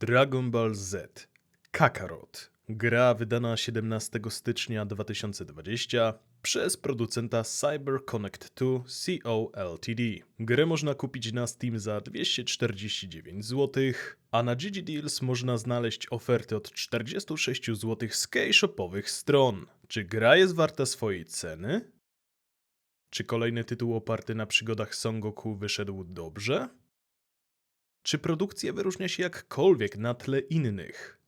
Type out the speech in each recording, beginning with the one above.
Dragon Ball Z Kakarot. Gra wydana 17 stycznia 2020 przez producenta CyberConnect 2 Co Ltd. Grę można kupić na Steam za 249 zł, a na GG Deals można znaleźć oferty od 46 zł z keyshopowych stron. Czy gra jest warta swojej ceny? Czy kolejny tytuł oparty na przygodach Son Goku wyszedł dobrze? Czy produkcja wyróżnia się jakkolwiek na tle innych?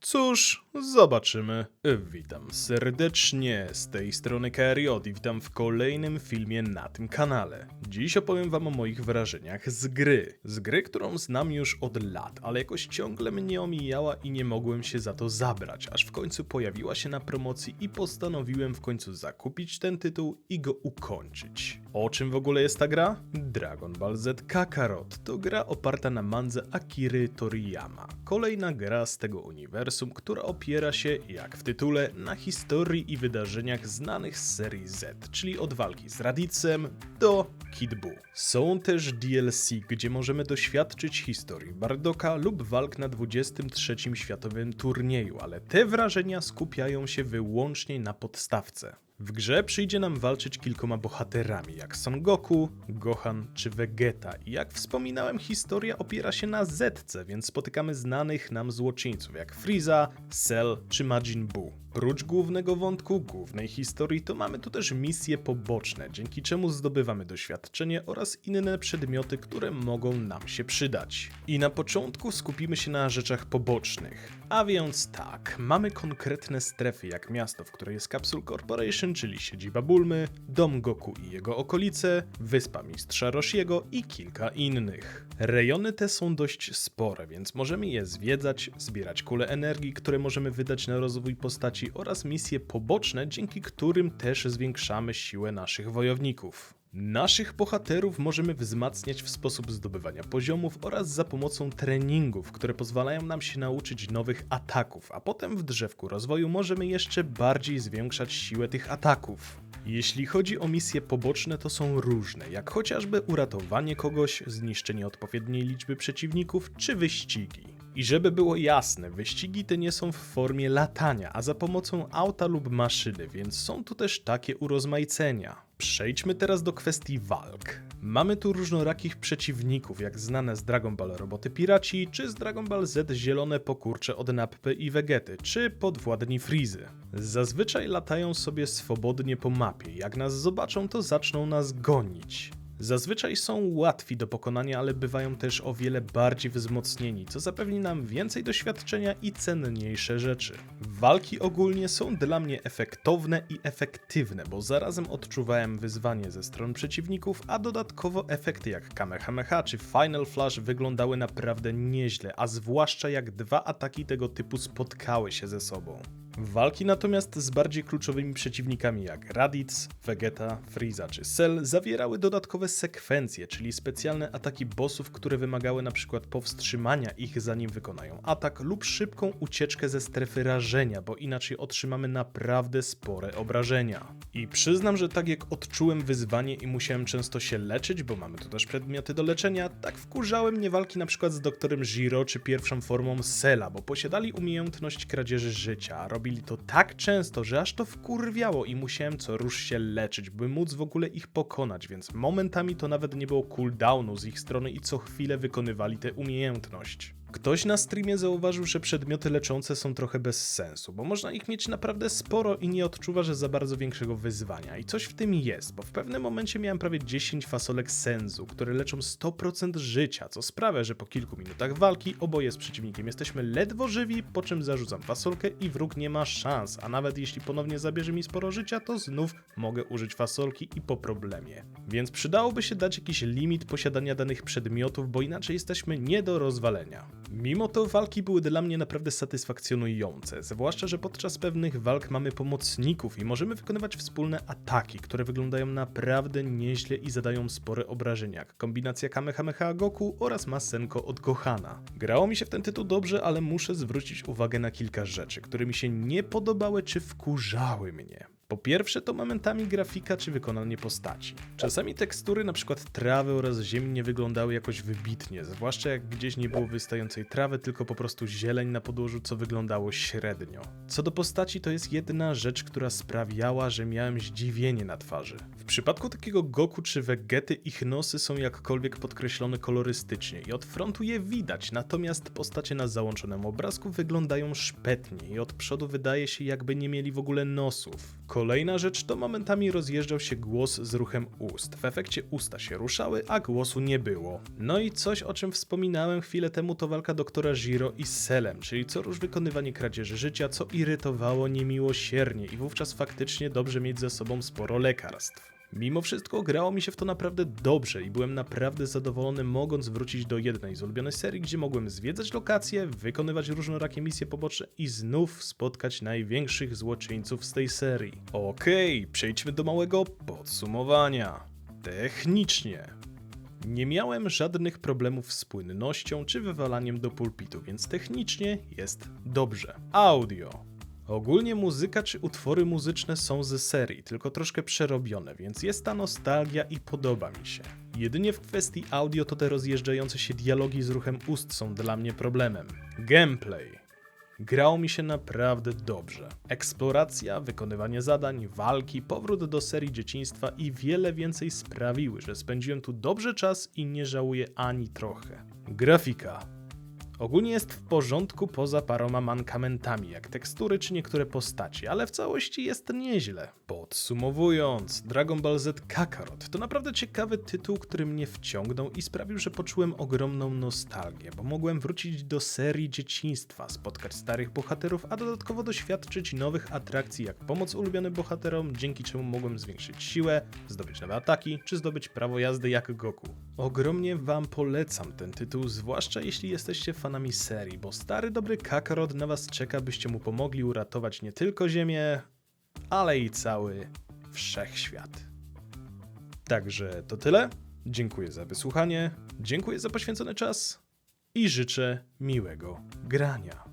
Cóż, zobaczymy. Witam serdecznie z tej strony KRJ i witam w kolejnym filmie na tym kanale. Dziś opowiem wam o moich wrażeniach z gry. Z gry, którą znam już od lat, ale jakoś ciągle mnie omijała i nie mogłem się za to zabrać, aż w końcu pojawiła się na promocji i postanowiłem w końcu zakupić ten tytuł i go ukończyć. O czym w ogóle jest ta gra? Dragon Ball Z Kakarot to gra oparta na mandze Akiry Toriyama. Kolejna gra z tego uniwersum, która opiera się, jak w tytule, na historii i wydarzeniach znanych z serii Z, czyli od walki z Radicem do Kid Buu. Są też DLC, gdzie możemy doświadczyć historii Bardoka lub walk na 23 światowym turnieju, ale te wrażenia skupiają się wyłącznie na podstawce. W grze przyjdzie nam walczyć kilkoma bohaterami, jak Son Goku, Gohan czy Vegeta. I jak wspominałem, historia opiera się na Zetce, więc spotykamy znanych nam złoczyńców, jak Frieza, Cell czy Majin Buu. Prócz głównego wątku, głównej historii, to mamy tu też misje poboczne, dzięki czemu zdobywamy doświadczenie oraz inne przedmioty, które mogą nam się przydać. I na początku skupimy się na rzeczach pobocznych. A więc tak, mamy konkretne strefy, jak miasto, w której jest Capsule Corporation, czyli siedziba Bulmy, dom Goku i jego okolice, wyspa Mistrza Roshiego i kilka innych. Rejony te są dość spore, więc możemy je zwiedzać, zbierać kule energii, które możemy wydać na rozwój postaci oraz misje poboczne, dzięki którym też zwiększamy siłę naszych wojowników. Naszych bohaterów możemy wzmacniać w sposób zdobywania poziomów oraz za pomocą treningów, które pozwalają nam się nauczyć nowych ataków, a potem w drzewku rozwoju możemy jeszcze bardziej zwiększać siłę tych ataków. Jeśli chodzi o misje poboczne, to są różne, jak chociażby uratowanie kogoś, zniszczenie odpowiedniej liczby przeciwników czy wyścigi. I żeby było jasne, wyścigi te nie są w formie latania, a za pomocą auta lub maszyny, więc są tu też takie urozmaicenia. Przejdźmy teraz do kwestii walk. Mamy tu różnorakich przeciwników, jak znane z Dragon Ball Roboty Piraci, czy z Dragon Ball Z zielone pokurcze od Nappy i Vegety, czy podwładni Frizy. Zazwyczaj latają sobie swobodnie po mapie, jak nas zobaczą to zaczną nas gonić. Zazwyczaj są łatwi do pokonania, ale bywają też o wiele bardziej wzmocnieni, co zapewni nam więcej doświadczenia i cenniejsze rzeczy. Walki ogólnie są dla mnie efektowne i efektywne, bo zarazem odczuwałem wyzwanie ze stron przeciwników, a dodatkowo efekty jak Kamehameha czy Final Flash wyglądały naprawdę nieźle, a zwłaszcza jak dwa ataki tego typu spotkały się ze sobą. Walki natomiast z bardziej kluczowymi przeciwnikami jak Raditz, Vegeta, Frieza czy Cell zawierały dodatkowe sekwencje, czyli specjalne ataki bossów, które wymagały przykład powstrzymania ich zanim wykonają atak lub szybką ucieczkę ze strefy rażenia, bo inaczej otrzymamy naprawdę spore obrażenia. I przyznam, że tak jak odczułem wyzwanie i musiałem często się leczyć, bo mamy tu też przedmioty do leczenia, tak wkurzałem mnie walki przykład z doktorem Zero czy pierwszą formą Cella, bo posiadali umiejętność kradzieży życia, a robili to tak często, że aż to wkurwiało i musiałem co rusz się leczyć, by móc w ogóle ich pokonać, więc momentami to nawet nie było cooldownu z ich strony i co chwilę wykonywali tę umiejętność. Ktoś na streamie zauważył, że przedmioty leczące są trochę bez sensu, bo można ich mieć naprawdę sporo i nie odczuwa, że za bardzo większego wyzwania. I coś w tym jest, bo w pewnym momencie miałem prawie 10 fasolek sensu, które leczą 100% życia, co sprawia, że po kilku minutach walki oboje z przeciwnikiem jesteśmy ledwo żywi, po czym zarzucam fasolkę i wróg nie ma szans, a nawet jeśli ponownie zabierze mi sporo życia, to znów mogę użyć fasolki i po problemie. Więc przydałoby się dać jakiś limit posiadania danych przedmiotów, bo inaczej jesteśmy nie do rozwalenia. Mimo to walki były dla mnie naprawdę satysfakcjonujące, zwłaszcza, że podczas pewnych walk mamy pomocników i możemy wykonywać wspólne ataki, które wyglądają naprawdę nieźle i zadają spore obrażenia, jak kombinacja Kamehameha Goku oraz Masenko od Gohana. Grało mi się w ten tytuł dobrze, ale muszę zwrócić uwagę na kilka rzeczy, które mi się nie podobały czy wkurzały mnie. Po pierwsze to momentami grafika czy wykonanie postaci. Czasami tekstury przykład trawy oraz ziemi nie wyglądały jakoś wybitnie, zwłaszcza jak gdzieś nie było wystającej trawy, tylko po prostu zieleń na podłożu, co wyglądało średnio. Co do postaci to jest jedna rzecz, która sprawiała, że miałem zdziwienie na twarzy. Przypadku takiego Goku czy Vegety ich nosy są jakkolwiek podkreślone kolorystycznie i od frontu je widać, natomiast postacie na załączonym obrazku wyglądają szpetnie i od przodu wydaje się jakby nie mieli w ogóle nosów. Kolejna rzecz to momentami rozjeżdżał się głos z ruchem ust. W efekcie usta się ruszały, a głosu nie było. No i coś o czym wspominałem chwilę temu to walka doktora Jiro i Selem, czyli co róż wykonywanie kradzieży życia, co irytowało niemiłosiernie i wówczas faktycznie dobrze mieć za sobą sporo lekarstw. Mimo wszystko grało mi się w to naprawdę dobrze i byłem naprawdę zadowolony mogąc wrócić do jednej z ulubionych serii, gdzie mogłem zwiedzać lokacje, wykonywać różnorakie misje poboczne i znów spotkać największych złoczyńców z tej serii. Okej, przejdźmy do małego podsumowania. Technicznie. Nie miałem żadnych problemów z płynnością czy wywalaniem do pulpitu, więc technicznie jest dobrze. Audio. Ogólnie muzyka czy utwory muzyczne są ze serii, tylko troszkę przerobione, więc jest ta nostalgia i podoba mi się. Jedynie w kwestii audio to te rozjeżdżające się dialogi z ruchem ust są dla mnie problemem. Gameplay. Grało mi się naprawdę dobrze. Eksploracja, wykonywanie zadań, walki, powrót do serii dzieciństwa i wiele więcej sprawiły, że spędziłem tu dobrze czas i nie żałuję ani trochę. Grafika. Ogólnie jest w porządku poza paroma mankamentami, jak tekstury czy niektóre postaci, ale w całości jest nieźle. Podsumowując, Dragon Ball Z Kakarot to naprawdę ciekawy tytuł, który mnie wciągnął i sprawił, że poczułem ogromną nostalgię, bo mogłem wrócić do serii dzieciństwa, spotkać starych bohaterów, a dodatkowo doświadczyć nowych atrakcji, jak pomoc ulubionym bohaterom, dzięki czemu mogłem zwiększyć siłę, zdobyć nowe ataki, czy zdobyć prawo jazdy jak Goku. Ogromnie wam polecam ten tytuł, zwłaszcza jeśli jesteście fanami serii, bo stary dobry Kakarot na was czeka, byście mu pomogli uratować nie tylko Ziemię, ale i cały wszechświat. Także to tyle. Dziękuję za wysłuchanie, dziękuję za poświęcony czas i życzę miłego grania.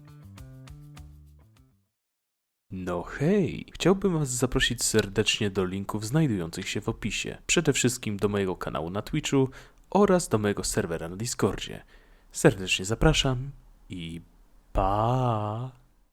No hej, chciałbym Was zaprosić serdecznie do linków znajdujących się w opisie. Przede wszystkim do mojego kanału na Twitchu oraz do mojego serwera na Discordzie. Serdecznie zapraszam i pa!